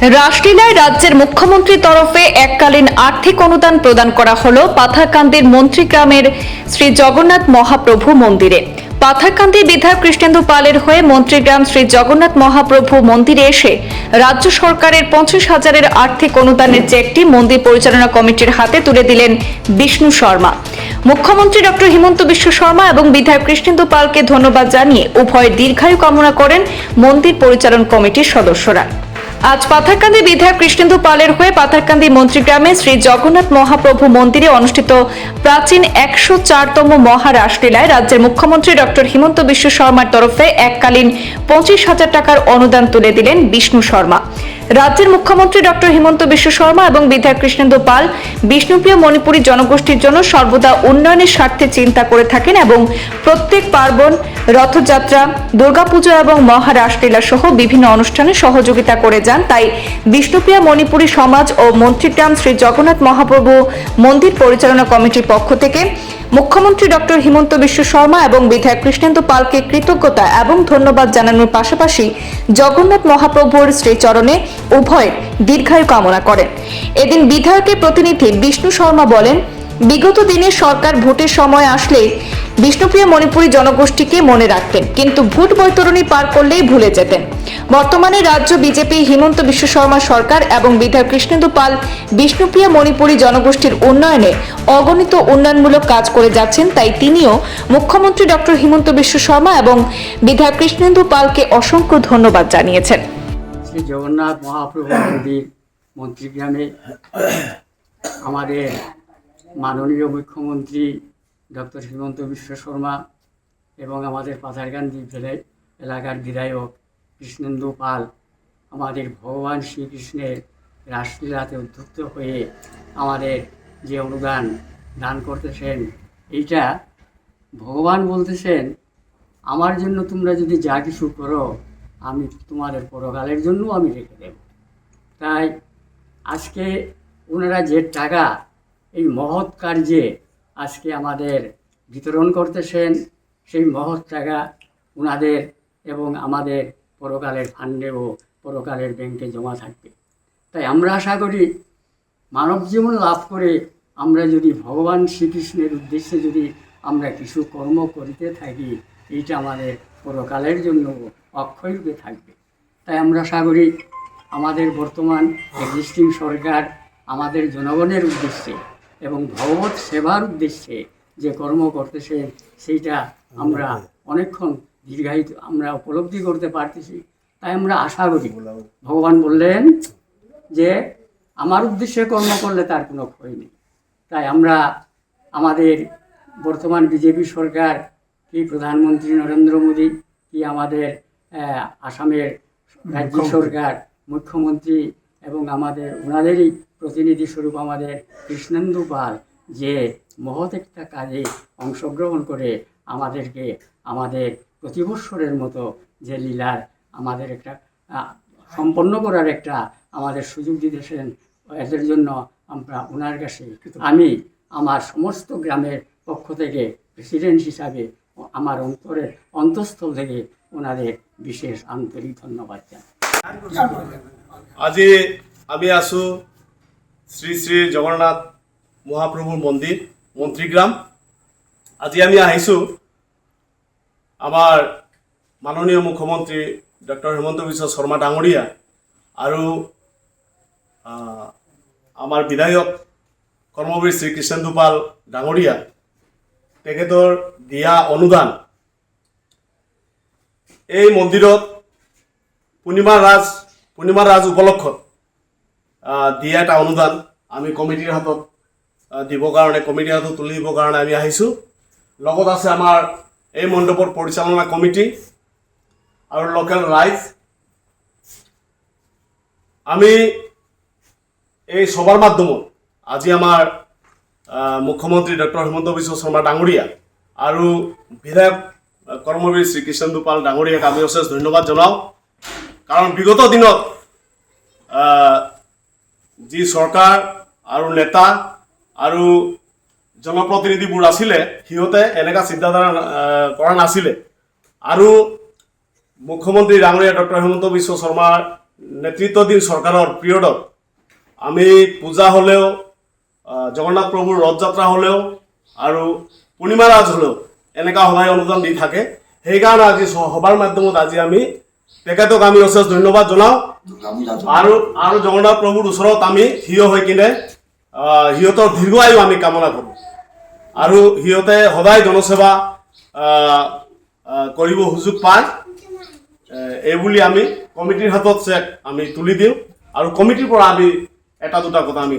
রাসলীলায় রাজ্যের মুখ্যমন্ত্রীর তরফে এককালীন আর্থিক অনুদান প্রদান করা হল পাথারকান্দির মন্ত্রীগ্রামের শ্রী জগন্নাথ মহাপ্রভু মন্দিরে। পাথাকান্দি বিধায়ক কৃষ্ণেন্দু পালের হয়ে মন্ত্রীগ্রাম শ্রী জগন্নাথ মহাপ্রভু মন্দিরে এসে রাজ্য সরকারের পঞ্চাশ হাজারের আর্থিক অনুদানের চেকটি মন্দির পরিচালনা কমিটির হাতে তুলে দিলেন বিষ্ণু শর্মা। মুখ্যমন্ত্রী ডক্টর হিমন্ত বিশ্ব শর্মা এবং বিধায়ক কৃষ্ণেন্দু পালকে ধন্যবাদ জানিয়ে উভয়ের দীর্ঘায়ু কামনা করেন মন্দির পরিচালন কমিটির সদস্যরা। আজ পাথারকান্দি বিধায়ক কৃষ্ণেন্দু পালের হয়ে পাথারকান্দি মন্ত্রীগ্রামে শ্রী জগন্নাথ মহাপ্রভু মন্দিরে অনুষ্ঠিত প্রাচীন একশো চারতম মহারাষ্ট্রীলায় রাজ্যের মুখ্যমন্ত্রী ডক্টর হিমন্ত বিশ্ব শর্মার তরফে এককালীন পঁচিশ হাজার টাকার অনুদান তুলে দিলেন বিষ্ণু শর্মা। রাজ্যের মুখ্যমন্ত্রী ডক্টর হিমন্ত বিশ্ব শর্মা এবং বিধায়ক কৃষ্ণেন্দু পাল বিষ্ণুপ্রিয় মণিপুরী জনগোষ্ঠীর জন্য সর্বদা উন্নয়নের স্বার্থে চিন্তা করে থাকেন এবং প্রত্যেক পার্বণ, রথযাত্রা, দুর্গাপুজো এবং মহারাষ্ট্রীলা সহ বিভিন্ন অনুষ্ঠানে সহযোগিতা করে যান। তাই বিষ্ণুপ্রিয়া মণিপুরী সমাজ ও মন্ত্রীগ্রাম শ্রী জগন্নাথ মহাপ্রভু মন্দির পরিচালনা কমিটির পক্ষ থেকে মুখ্যমন্ত্রী ডক্টর হিমন্ত বিশ্ব শর্মা এবং বিধায়ক কৃষ্ণেন্দু পালকে কৃতজ্ঞতা এবং ধন্যবাদ জানানোর পাশাপাশি জগন্নাথ মহাপ্রভুর শ্রীচরণে উভয়ের দীর্ঘায়ু কামনা করেন। এদিন বিধায়কের প্রতিনিধি বিষ্ণু শর্মা বলেন, বিগত দিনে সরকার ভোটের সময় আসলে বিষ্ণুপ্রিয় মণিপুরী জনগোষ্ঠীকে মনে রাখতেন, কিন্তু ভোট বৈতরণী পার করলেই ভুলে যেতেন। বর্তমানে রাজ্য বিজেপি, হিমন্ত বিশ্ব শর্মা সরকার এবং বিধায়ক কৃষ্ণেন্দু পাল বিষ্ণুপ্রিয়া মণিপুরী জনগোষ্ঠীর উন্নয়নে অগণিত উন্নয়নমূলক কাজ করে যাচ্ছেন, তাই তিনিও মুখ্যমন্ত্রী ডক্টর হিমন্ত বিশ্ব শর্মা এবং বিধায়ক কৃষ্ণেন্দু পালকে অসংখ্য ধন্যবাদ জানিয়েছেন। শ্রী জগন্নাথ আমাদের মাননীয় মুখ্যমন্ত্রী ডক্টর হিমন্ত বিশ্ব শর্মা এবং আমাদের পাথারকান্দি জেলায় এলাকার বিধায়ক কৃষ্ণেন্দু পাল আমাদের ভগবান শ্রীকৃষ্ণের রাসলীলাতে উদ্যুক্ত হয়ে আমাদের যে অনুদান দান করতেছেন, এইটা ভগবান বলতেছেন, আমার জন্য তোমরা যদি যা কিছু করো, আমি তোমাদের পরকালের জন্য আমি রেখে দেব। তাই আজকে ওনারা যে টাকা, এই মহৎ কার্যে আজকে আমাদের বিতরণ করতেছেন সেই মহৎ টাকা ওনাদের এবং আমাদের পরকালের ফান্ডে ও পরকালের ব্যাংকে জমা থাকবে। তাই আমরা আশা করি মানব জীবন লাভ করে আমরা যদি ভগবান শ্রীকৃষ্ণের উদ্দেশ্যে যদি আমরা কিছু কর্ম করিতে থাকি, এইটা আমাদের পরকালের জন্য অক্ষয় রূপে থাকবে। তাই আমরা আশা করি আমাদের বর্তমান এক্সিস্টিং সরকার আমাদের জনগণের উদ্দেশ্যে এবং ভগবত সেবার উদ্দেশ্যে যে কর্ম করতেছে সেইটা আমরা অনেকক্ষণ দীর্ঘায়িত আমরা উপলব্ধি করতে পারতেছি। তাই আমরা আশা করি ভগবান বললেন যে আমার উদ্দেশ্যে কর্ম করলে তার কোনো ক্ষয় নেই। তাই আমরা আমাদের বর্তমান বিজেপি সরকার কি প্রধানমন্ত্রী নরেন্দ্র মোদী কি আমাদের আসামের রাজ্য সরকার মুখ্যমন্ত্রী এবং আমাদের, ওনাদেরই প্রতিনিধি স্বরূপ আমাদের কৃষ্ণেন্দু পাল যে মহৎ একটা কাজে অংশগ্রহণ করে আমাদেরকে, আমাদের প্রতি বৎসরের মতো যে লীলার আমাদের একটা সম্পন্ন করার একটা আমাদের সুযোগ দিতেছেন, এদের জন্য আমরা ওনার কাছে আমি আমার সমস্ত গ্রামের পক্ষ থেকে প্রেসিডেন্ট হিসাবে আমার অন্তরের অন্তঃস্থল থেকে ওনাদের বিশেষ আন্তরিক ধন্যবাদ জানাই। আজি আমি আছো শ্ৰী শ্ৰী জগন্নাথ মহাপ্ৰভুৰ মন্দিৰ মন্ত্ৰীগ্ৰাম আজি আমি আহিছোঁ আমাৰ মাননীয় মুখ্যমন্ত্ৰী ডক্টৰ হিমন্ত বিশ্ব শৰ্মা ডাঙৰীয়া আৰু আমাৰ বিধায়ক কৰ্মবীৰ শ্ৰী কৃষ্ণেন্দু পাল ডাঙৰীয়া। তেখেতৰ দিয়া অনুদান এই মন্দিৰত পূৰ্ণিমা ৰাজ পূৰ্ণিমা ৰাজ উপলক্ষত দিয়া এটা অনুদান আমি কমিটিৰ হাতত দিবৰ কাৰণে, কমিটিৰ হাতত তুলি দিবৰ কাৰণে আমি আহিছোঁ। লগত আছে আমাৰ এই মণ্ডপৰ পৰিচালনা কমিটি আৰু লোকেল ৰাইজ। আমি এই সভাৰ মাধ্যমত আজি আমাৰ মুখ্যমন্ত্ৰী ডক্টৰ হিমন্ত বিশ্ব শৰ্মা ডাঙৰীয়া আৰু বিধায়ক কৰ্মবীৰ শ্ৰী কৃষ্ণেন্দু ডাঙৰীয়াক আমি অশেষ ধন্যবাদ জনাওঁ। কাৰণ বিগত দিনত যি চৰকাৰ আৰু নেতা আৰু জনপ্ৰতিনিধিবোৰ আছিলে, সিহঁতে এনেকুৱা চিন্তাধাৰা কৰা নাছিলে। আৰু মুখ্যমন্ত্ৰী ডাঙৰীয়া ডক্টৰ হিমন্ত বিশ্ব শৰ্মাৰ নেতৃত্বাধীন চৰকাৰৰ পিৰিয়ডত আমি পূজা হ'লেও জগন্নাথ প্ৰভুৰ ৰথযাত্ৰা হ'লেও আৰু পূৰ্ণিমা ৰাজ হ'লেও এনেকুৱা সহায় অনুদান দি থাকে। সেইকাৰণে আজি সভাৰ মাধ্যমত আজি আমি তেখেতক আমি অশেষ ধন্যবাদ জনাওঁ। আৰু আৰু জগন্নাথ প্ৰভুৰ ওচৰত আমি থিয় হৈ কিনে সিহঁতৰ দীৰ্ঘায়ু আমি কামনা কৰোঁ। আৰু সিহঁতে সদায় জনসেৱা কৰিব সুযোগ পায়। এইবুলি আমি কমিটিৰ হাতত চেক আমি তুলি দিওঁ। আৰু কমিটিৰ পৰা আমি এটা দুটা কথা আমি